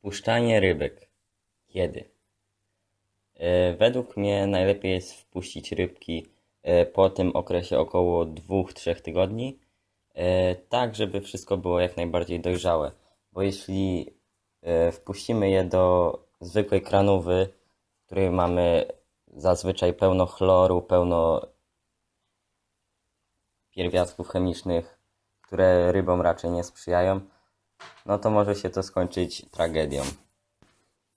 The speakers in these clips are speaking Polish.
Wpuszczanie rybek. Kiedy? E, Według mnie najlepiej jest wpuścić rybki e, po tym okresie około 2-3 tygodni, e, tak żeby wszystko było jak najbardziej dojrzałe. Bo jeśli wpuścimy je do zwykłej kranówy, w której mamy zazwyczaj pełno chloru, pełno pierwiastków chemicznych, które rybom raczej nie sprzyjają, no to może się to skończyć tragedią.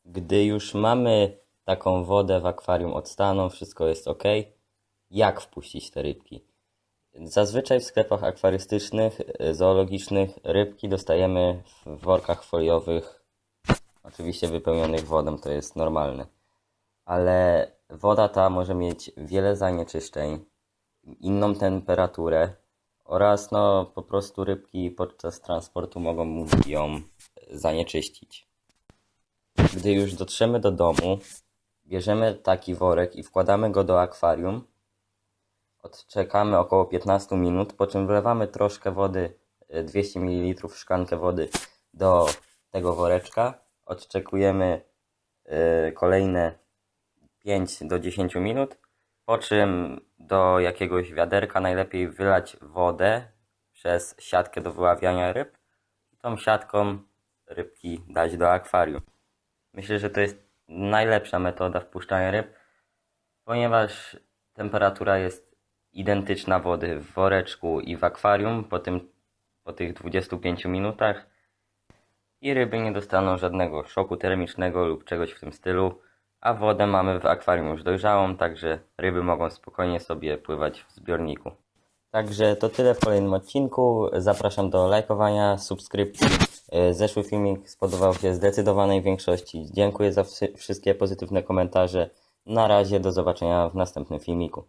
Gdy już mamy taką wodę w akwarium odstaną, wszystko jest ok, jak wpuścić te rybki? Zazwyczaj w sklepach akwarystycznych, e, zoologicznych rybki dostajemy w workach foliowych, oczywiście wypełnionych wodą, to jest normalne. Ale woda ta może mieć wiele zanieczyszczeń, inną temperaturę oraz no po prostu rybki podczas transportu mogą ją zanieczyścić. Gdy już dotrzemy do domu, bierzemy taki worek i wkładamy go do akwarium. Odczekamy około 15 minut, po czym wlewamy troszkę wody, e, 200 ml szklankę wody do tego woreczka. Odczekujemy e, kolejne 5 do 10 minut, po czym do jakiegoś wiaderka najlepiej wylać wodę przez siatkę do wyławiania ryb i tą siatką rybki dać do akwarium. Myślę, że to jest najlepsza metoda wpuszczania ryb, ponieważ temperatura jest identyczna wody w woreczku i w akwarium po, tym, po tych 25 minutach i ryby nie dostaną żadnego szoku termicznego lub czegoś w tym stylu, a wodę mamy w akwarium już dojrzałą, także ryby mogą spokojnie sobie pływać w zbiorniku. Także to tyle w kolejnym odcinku. Zapraszam do lajkowania, subskrypcji. E, Zeszły filmik spodobał się zdecydowanej większości. Dziękuję za wszy- wszystkie pozytywne komentarze. Na razie, do zobaczenia w następnym filmiku.